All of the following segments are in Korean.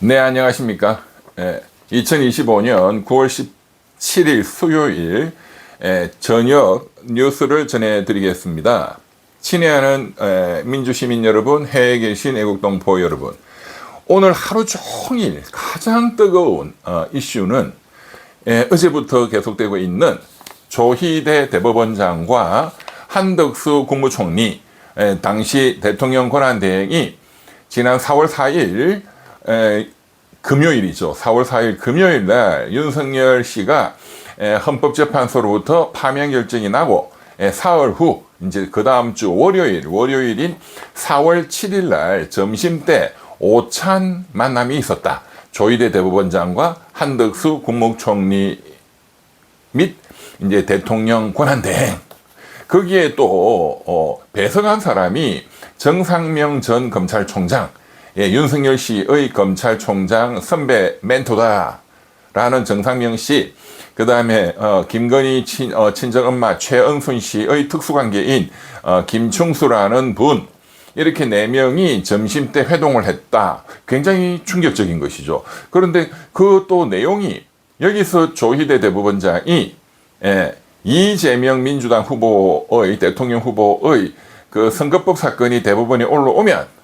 네, 안녕하십니까. 예, 2025년 9월 17일 수요일 예, 저녁 뉴스를 전해드리겠습니다. 친애하는 예, 민주시민 여러분, 해외에 계신 애국동포 여러분, 오늘 하루 종일 가장 뜨거운 어, 이슈는 예, 어제부터 계속되고 있는 조희대 대법원장과 한덕수 국무총리, 예, 당시 대통령 권한대행이 지난 4월 4일 에, 금요일이죠. 4월 4일 금요일 날 윤석열 씨가 에, 헌법재판소로부터 파면 결정이 나고 에, 사흘 후 이제 그 다음 주 월요일 월요일인 4월 7일 날 점심 때 오찬 만남이 있었다. 조희대 대법원장과 한덕수 국무총리 및 이제 대통령 권한대행 거기에 또 어, 배석한 사람이 정상명 전 검찰총장, 예, 윤석열 씨의 검찰총장 선배 멘토다라는 정상명 씨, 그 다음에 어, 김건희 친, 어, 친정 엄마 최은순 씨의 특수관계인 어, 김충수라는 분, 이렇게 네 명이 점심 때 회동을 했다. 굉장히 충격적인 것이죠. 그런데 그 또 내용이 여기서 조희대 대법원장이 예, 이재명 민주당 후보의 대통령 후보의 그 선거법 사건이 대법원에 올라오면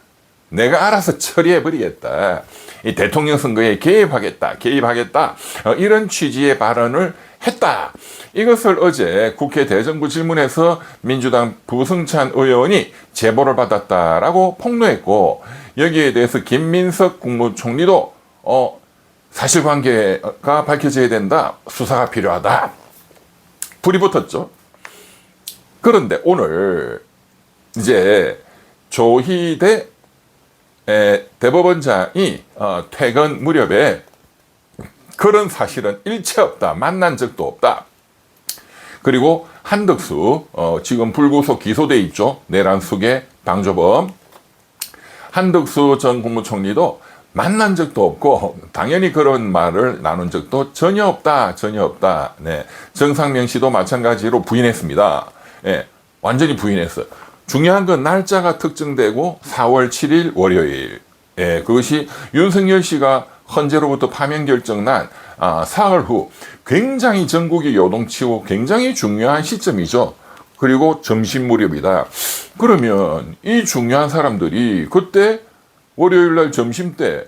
내가 알아서 처리해 버리겠다. 이 대통령 선거에 개입하겠다, 개입하겠다. 어, 이런 취지의 발언을 했다. 이것을 어제 국회 대정부 질문에서 민주당 부승찬 의원이 제보를 받았다라고 폭로했고 여기에 대해서 김민석 국무총리도 어, 사실관계가 밝혀져야 된다. 수사가 필요하다. 불이 붙었죠. 그런데 오늘 이제 조희대 에, 대법원장이 어, 퇴근 무렵에 그런 사실은 일체 없다. 만난 적도 없다. 그리고 한덕수 어, 지금 불구속 기소돼 있죠. 내란숙의 방조범 한덕수 전 국무총리도 만난 적도 없고 당연히 그런 말을 나눈 적도 전혀 없다. 전혀 없다. 네. 정상명 씨도 마찬가지로 부인했습니다. 예. 완전히 부인했어요. 중요한 건 날짜가 특정되고 4월 7일 월요일. 예, 그것이 윤석열 씨가 헌재로부터 파면 결정 난 아, 사흘 후 굉장히 전국이 요동치고 굉장히 중요한 시점이죠. 그리고 점심 무렵이다. 그러면 이 중요한 사람들이 그때 월요일 날 점심 때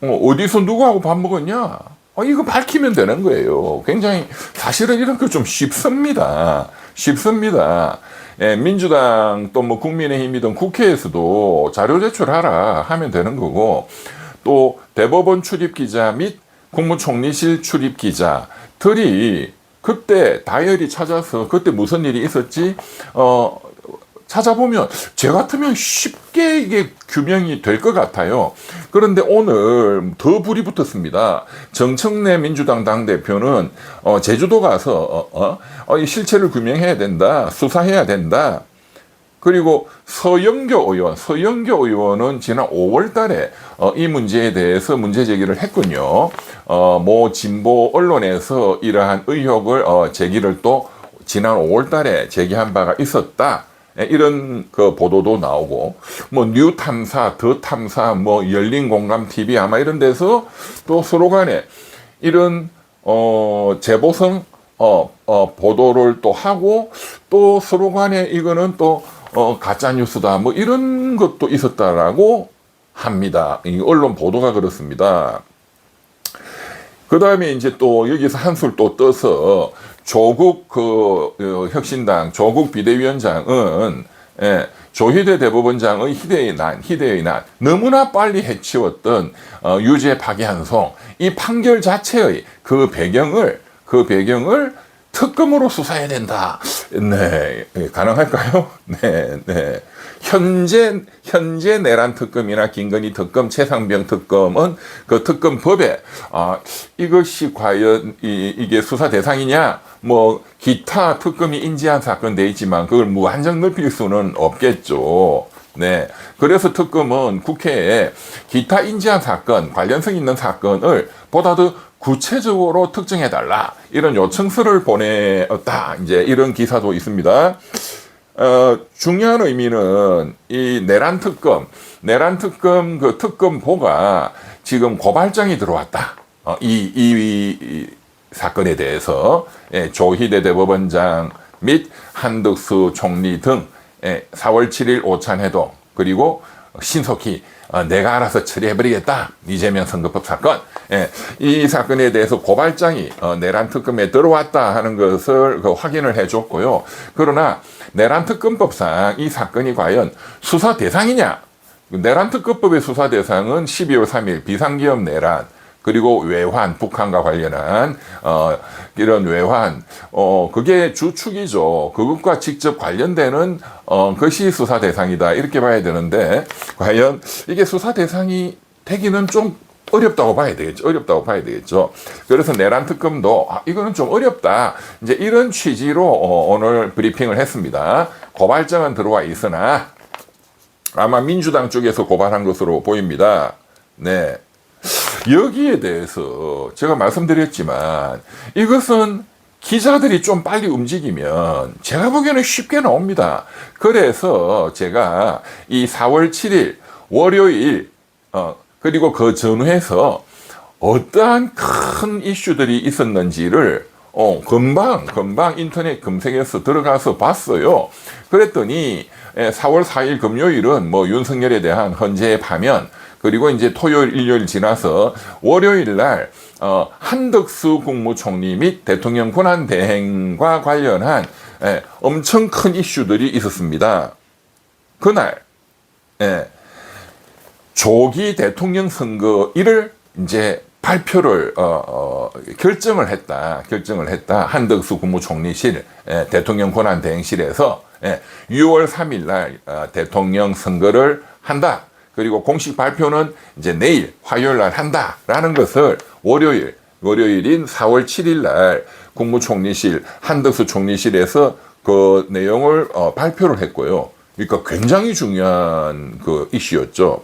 어, 어디서 누구하고 밥 먹었냐? 어, 이거 밝히면 되는 거예요. 굉장히 사실은 이런 거 좀 쉽습니다. 쉽습니다. 예, 민주당 또 뭐 국민의힘이든 국회에서도 자료 제출하라 하면 되는 거고 또 대법원 출입 기자 및 국무총리실 출입 기자들이 그때 다이어리 찾아서 그때 무슨 일이 있었지? 어 찾아보면 제 같으면 쉽게 이게 규명이 될 것 같아요. 그런데 오늘 더 불이 붙었습니다. 정청래 민주당 당대표는 어, 제주도 가서 어, 어, 어, 이 실체를 규명해야 된다. 수사해야 된다. 그리고 서영교 의원, 서영교 의원은 지난 5월 달에 어, 이 문제에 대해서 문제 제기를 했군요. 어, 모 진보 언론에서 이러한 의혹을 어, 제기를 또 지난 5월 달에 제기한 바가 있었다. 예, 이런 그 보도도 나오고 뭐 뉴 탐사, 더 탐사, 뭐 열린 공감 TV 아마 이런 데서 또 서로 간에 이런 어 제보성 어, 어 보도를 또 하고 또 서로 간에 이거는 또 어, 가짜 뉴스다 뭐 이런 것도 있었다라고 합니다. 이 언론 보도가 그렇습니다. 그 다음에 이제 또 여기서 한술 또 떠서 조국 그 어, 혁신당 조국 비대위원장은 예, 조희대 대법원장의 희대의 난, 희대의 난, 너무나 빨리 해치웠던 어, 유죄 파기환송 이 판결 자체의 그 배경을 그 배경을 특검으로 수사해야 된다. 네, 예, 가능할까요? 네, 네. 현재 현재 내란 특검이나 김건희 특검, 최상병 특검은 그 특검법에 아 이것이 과연 이, 이게 수사 대상이냐? 뭐 기타 특검이 인지한 사건 돼 있지만 그걸 무한정 넓힐 수는 없겠죠. 네. 그래서 특검은 국회에 기타 인지한 사건, 관련성 있는 사건을 보다 더 구체적으로 특정해달라. 이런 요청서를 보내었다. 이제 이런 기사도 있습니다. 어, 중요한 의미는 이 내란 특검, 내란 특검 그 특검보가 지금 고발장이 들어왔다. 어, 이, 이, 이 사건에 대해서. 예, 조희대 대법원장 및 한덕수 총리 등. 예, 4월 7일 오찬회동. 그리고 신속히 어, 내가 알아서 처리해버리겠다 이재명 선거법 사건 예, 이 사건에 대해서 고발장이 어, 내란 특검에 들어왔다 하는 것을 그 확인을 해줬고요. 그러나 내란 특검법상 이 사건이 과연 수사 대상이냐? 내란 특검법의 수사 대상은 12월 3일 비상기업 내란 그리고 외환 북한과 관련한 어 이런 외환 어 그게 주축이죠. 그것과 직접 관련되는 어 것이 수사 대상이다 이렇게 봐야 되는데 과연 이게 수사 대상이 되기는 좀 어렵다고 봐야 되겠죠. 어렵다고 봐야 되겠죠. 그래서 내란 특검도 아, 이거는 좀 어렵다. 이제 이런 취지로 어, 오늘 브리핑을 했습니다. 고발장은 들어와 있으나 아마 민주당 쪽에서 고발한 것으로 보입니다. 네. 여기에 대해서 제가 말씀드렸지만 이것은 기자들이 좀 빨리 움직이면 제가 보기에는 쉽게 나옵니다. 그래서 제가 이 4월 7일 월요일 어 그리고 그 전후에서 어떠한 큰 이슈들이 있었는지를 어, 금방, 금방 인터넷 검색해서 들어가서 봤어요. 그랬더니, 에, 4월 4일 금요일은 뭐 윤석열에 대한 헌재의 파면, 그리고 이제 토요일, 일요일 지나서 월요일 날, 어, 한덕수 국무총리 및 대통령 권한 대행과 관련한 에, 엄청 큰 이슈들이 있었습니다. 그날, 예, 조기 대통령 선거 일을 이제 발표를 어, 어, 결정을 했다. 결정을 했다. 한덕수 국무총리실 예, 대통령 권한 대행실에서 예, 6월 3일 날 어, 대통령 선거를 한다. 그리고 공식 발표는 이제 내일 화요일 날 한다라는 것을 월요일 월요일인 4월 7일 날 국무총리실 한덕수 총리실에서 그 내용을 어, 발표를 했고요. 그러니까 굉장히 중요한 그 이슈였죠.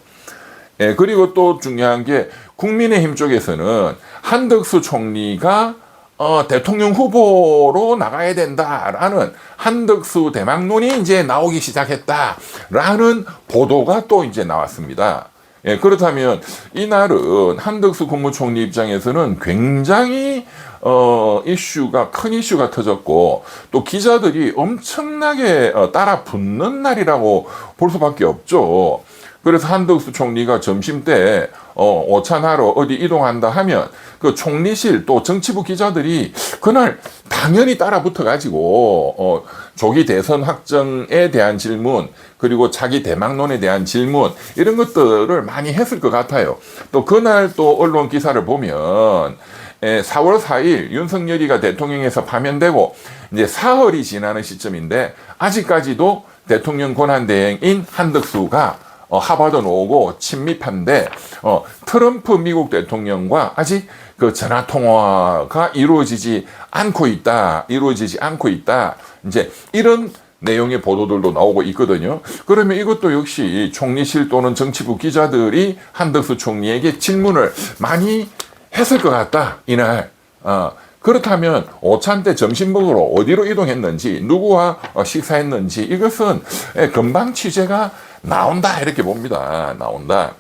예, 그리고 또 중요한 게 국민의힘 쪽에서는 한덕수 총리가 어, 대통령 후보로 나가야 된다라는 한덕수 대망론이 이제 나오기 시작했다라는 보도가 또 이제 나왔습니다. 예, 그렇다면 이날은 한덕수 국무총리 입장에서는 굉장히 어, 이슈가 큰 이슈가 터졌고 또 기자들이 엄청나게 어, 따라 붙는 날이라고 볼 수밖에 없죠. 그래서 한덕수 총리가 점심 때 어, 오찬하러 어디 이동한다 하면 그 총리실 또 정치부 기자들이 그날 당연히 따라 붙어 가지고 어, 조기 대선 확정에 대한 질문 그리고 자기 대망론에 대한 질문 이런 것들을 많이 했을 것 같아요. 또 그날 또 언론 기사를 보면 에, 4월 4일 윤석열이가 대통령에서 파면되고 이제 사흘이 지나는 시점인데 아직까지도 대통령 권한대행인 한덕수가 어, 하버드 오고 친밀한데 어, 트럼프 미국 대통령과 아직 그 전화 통화가 이루어지지 않고 있다, 이루어지지 않고 있다. 이제 이런 내용의 보도들도 나오고 있거든요. 그러면 이것도 역시 총리실 또는 정치부 기자들이 한덕수 총리에게 질문을 많이 했을 것 같다 이날. 어, 그렇다면 오찬 때 점심 먹으러 어디로 이동했는지 누구와 어, 식사했는지 이것은 예, 금방 취재가 나온다 이렇게 봅니다. 나온다.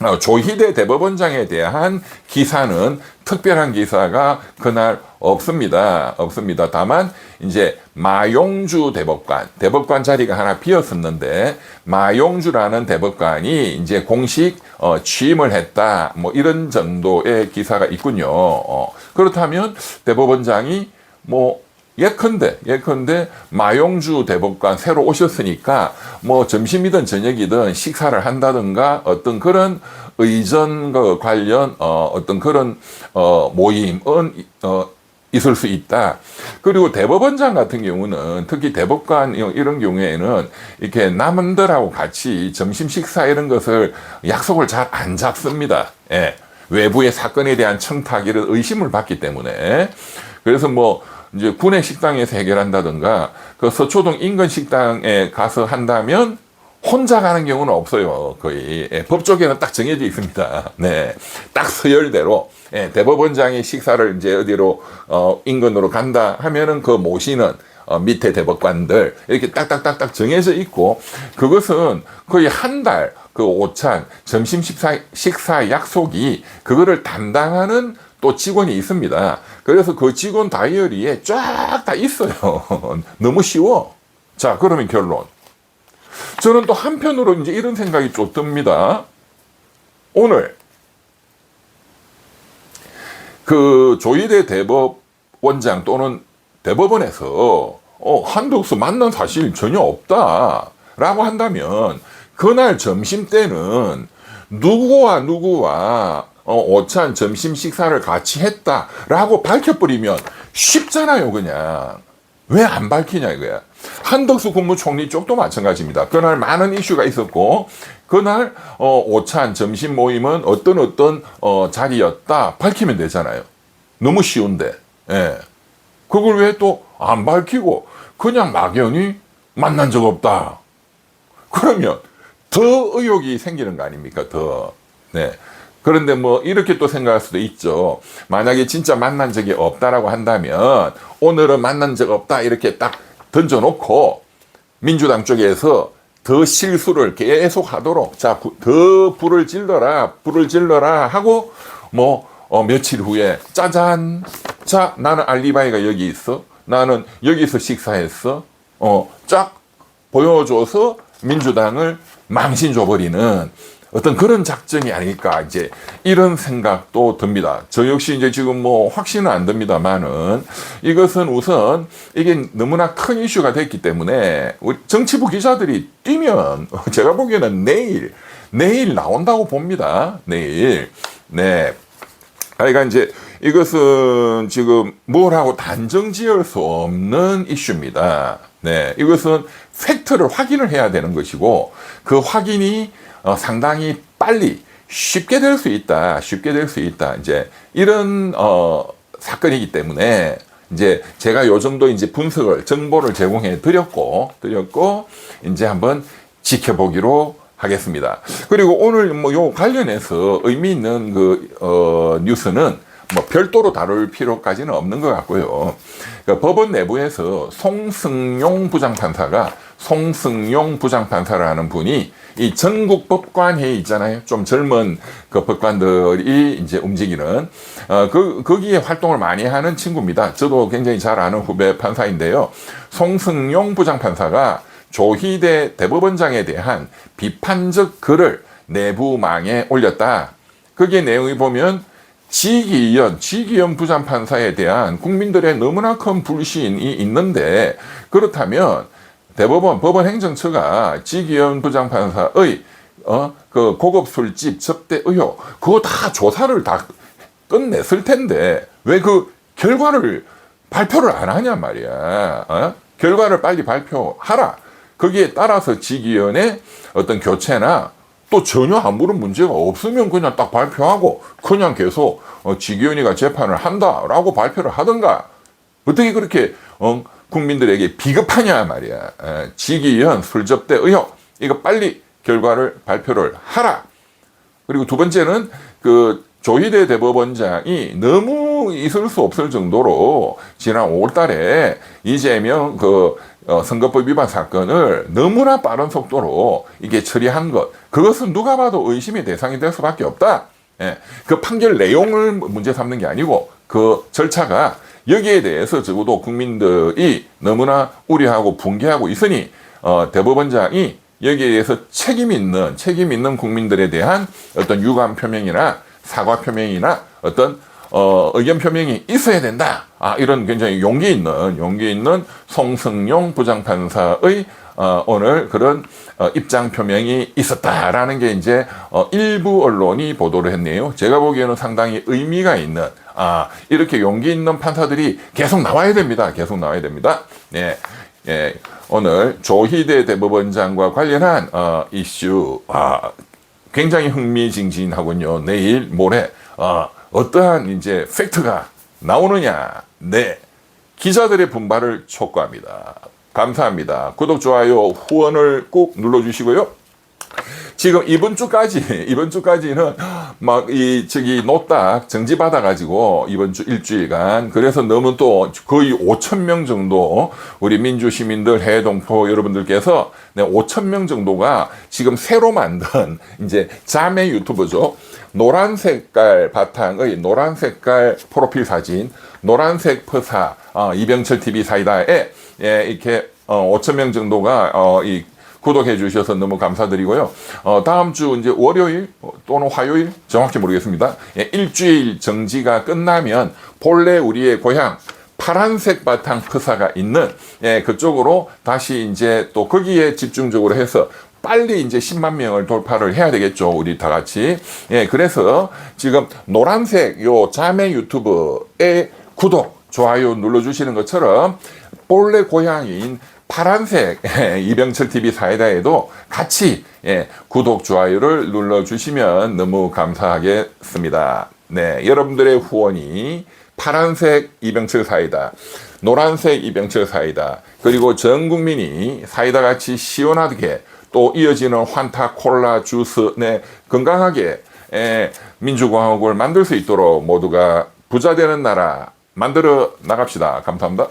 어, 조희대 대법원장에 대한 기사는 특별한 기사가 그날 없습니다. 없습니다. 다만 이제 마용주 대법관, 대법관 자리가 하나 비었었는데 마용주라는 대법관이 이제 공식 어, 취임을 했다. 뭐 이런 정도의 기사가 있군요. 어, 그렇다면 대법원장이 뭐 예컨대 예컨대 마용주 대법관 새로 오셨으니까 뭐 점심이든 저녁이든 식사를 한다든가 어떤 그런 의전과 관련 어 어떤 그런 어 모임은 어 있을 수 있다. 그리고 대법원장 같은 경우는 특히 대법관 이런 경우에는 이렇게 남들하고 같이 점심 식사 이런 것을 약속을 잘 안 잡습니다. 예. 외부의 사건에 대한 청탁 이런 의심을 받기 때문에 그래서 뭐 이제 군의 식당에서 해결한다든가 그 서초동 인근 식당에 가서 한다면 혼자 가는 경우는 없어요. 거의 예, 법조계는 딱 정해져 있습니다. 네, 딱 서열대로 예, 대법원장이 식사를 이제 어디로 어, 인근으로 간다 하면은 그 모시는 어, 밑에 대법관들 이렇게 딱딱딱딱 정해져 있고 그것은 거의 한 달 그 오찬 점심 식사, 식사 약속이 그거를 담당하는 또 직원이 있습니다. 그래서 그 직원 다이어리에 쫙 다 있어요. 너무 쉬워. 자, 그러면 결론. 저는 또 한편으로 이제 이런 생각이 좀 듭니다. 오늘 그 조희대 대법원장 또는 대법원에서 어, 한덕수 만난 사실 전혀 없다라고 한다면 그날 점심 때는 누구와 누구와 어, 오찬 점심 식사를 같이 했다라고 밝혀버리면 쉽잖아요, 그냥. 왜 안 밝히냐 이거야. 한덕수 국무총리 쪽도 마찬가지입니다. 그날 많은 이슈가 있었고 그날 어, 오찬 점심 모임은 어떤 어떤 어, 자리였다 밝히면 되잖아요. 너무 쉬운데. 예. 그걸 왜 또 안 밝히고 그냥 막연히 만난 적 없다. 그러면 더 의혹이 생기는 거 아닙니까? 더. 네. 그런데 뭐 이렇게 또 생각할 수도 있죠. 만약에 진짜 만난 적이 없다라고 한다면 오늘은 만난 적 없다 이렇게 딱 던져놓고 민주당 쪽에서 더 실수를 계속 하도록 자, 부- 더 불을 질러라, 불을 질러라 하고 뭐 어, 며칠 후에 짜잔. 자, 나는 알리바이가 여기 있어. 나는 여기서 식사했어. 어, 쫙 보여줘서 민주당을 망신 줘버리는 어떤 그런 작전이 아닐까 이제 이런 생각도 듭니다. 저 역시 이제 지금 뭐 확신은 안 듭니다만은 이것은 우선 이게 너무나 큰 이슈가 됐기 때문에 우리 정치부 기자들이 뛰면 제가 보기에는 내일 내일 나온다고 봅니다. 내일 네. 그러니까 이제 이것은 지금 뭘 하고 단정 지을 수 없는 이슈입니다. 네. 이것은 팩트를 확인을 해야 되는 것이고 그 확인이 어, 상당히 빨리 쉽게 될 수 있다. 쉽게 될 수 있다. 이제 이런 어, 사건이기 때문에 이제 제가 요 정도 이제 분석을 정보를 제공해 드렸고 드렸고 이제 한번 지켜보기로 하겠습니다. 그리고 오늘 뭐 요 관련해서 의미 있는 그 어, 뉴스는 뭐 별도로 다룰 필요까지는 없는 것 같고요. 그러니까 법원 내부에서 송승용 부장판사가 송승용 부장판사라는 분이 이 전국 법관회의 있잖아요. 좀 젊은 그 법관들이 이제 움직이는 어, 그 거기에 활동을 많이 하는 친구입니다. 저도 굉장히 잘 아는 후배 판사인데요. 송승용 부장판사가 조희대 대법원장에 대한 비판적 글을 내부망에 올렸다. 거기에 내용이 보면 지기현, 지기현 부장판사에 대한 국민들의 너무나 큰 불신이 있는데 그렇다면 대법원 법원 행정처가 지기현 부장판사의 어, 그 고급 술집 접대 의혹 그거 다 조사를 다 끝냈을 텐데 왜 그 결과를 발표를 안 하냐 말이야. 어? 결과를 빨리 발표하라. 거기에 따라서 지기현의 어떤 교체나 또 전혀 아무런 문제가 없으면 그냥 딱 발표하고 그냥 계속 어, 지기현이가 재판을 한다라고 발표를 하던가 어떻게 그렇게 어, 국민들에게 비겁하냐 말이야. 에, 지기현 술접대 의혹 이거 빨리 결과를 발표를 하라. 그리고 두 번째는 그 조희대 대법원장이 너무 있을 수 없을 정도로 지난 5월달에 이재명 그 어, 선거법 위반 사건을 너무나 빠른 속도로 이게 처리한 것 그것은 누가 봐도 의심의 대상이 될 수밖에 없다. 예, 그 판결 내용을 문제 삼는 게 아니고 그 절차가 여기에 대해서 적어도 국민들이 너무나 우려하고 붕괴하고 있으니 어, 대법원장이 여기에 대해서 책임 있는 책임 있는 국민들에 대한 어떤 유감 표명이나 사과 표명이나 어떤 어, 의견 표명이 있어야 된다. 아, 이런 굉장히 용기 있는, 용기 있는 송승용 부장판사의 어, 오늘 그런 어, 입장 표명이 있었다라는 게 이제 어, 일부 언론이 보도를 했네요. 제가 보기에는 상당히 의미가 있는, 아, 이렇게 용기 있는 판사들이 계속 나와야 됩니다. 계속 나와야 됩니다. 네. 예, 오늘 조희대 대법원장과 관련한 어, 이슈, 아, 굉장히 흥미진진하군요. 내일 모레 어, 어떠한 이제 팩트가 나오느냐. 네. 기자들의 분발을 촉구합니다. 감사합니다. 구독, 좋아요, 후원을 꼭 눌러주시고요. 지금 이번 주까지, 이번 주까지는 막 이 저기 노딱 정지 받아 가지고 이번 주 일주일간 그래서 너무 또 거의 5천 명 정도 우리 민주 시민들 해외 동포 여러분들께서 네, 5천 명 정도가 지금 새로 만든 이제 자매 유튜브죠. 노란 색깔 바탕의 노란 색깔 프로필 사진, 노란색 퍼사 어, 이병철 TV 사이다에 예, 이렇게 어, 5천 명 정도가 어, 이 구독해 주셔서 너무 감사드리고요. 어, 다음 주 이제 월요일 어, 또는 화요일 정확히 모르겠습니다. 예, 일주일 정지가 끝나면 본래 우리의 고향 파란색 바탕 프사가 있는 예, 그쪽으로 다시 이제 또 거기에 집중적으로 해서 빨리 이제 10만 명을 돌파를 해야 되겠죠. 우리 다 같이. 예, 그래서 지금 노란색 요 자매 유튜브에 구독, 좋아요 눌러주시는 것처럼 본래 고향인 파란색 이병철 TV 사이다에도 같이 예, 구독 좋아요를 눌러 주시면 너무 감사하겠습니다. 네, 여러분들의 후원이 파란색 이병철 사이다, 노란색 이병철 사이다, 그리고 전 국민이 사이다 같이 시원하게 또 이어지는 환타 콜라 주스 네 건강하게 예, 민주공화국을 만들 수 있도록 모두가 부자 되는 나라 만들어 나갑시다. 감사합니다.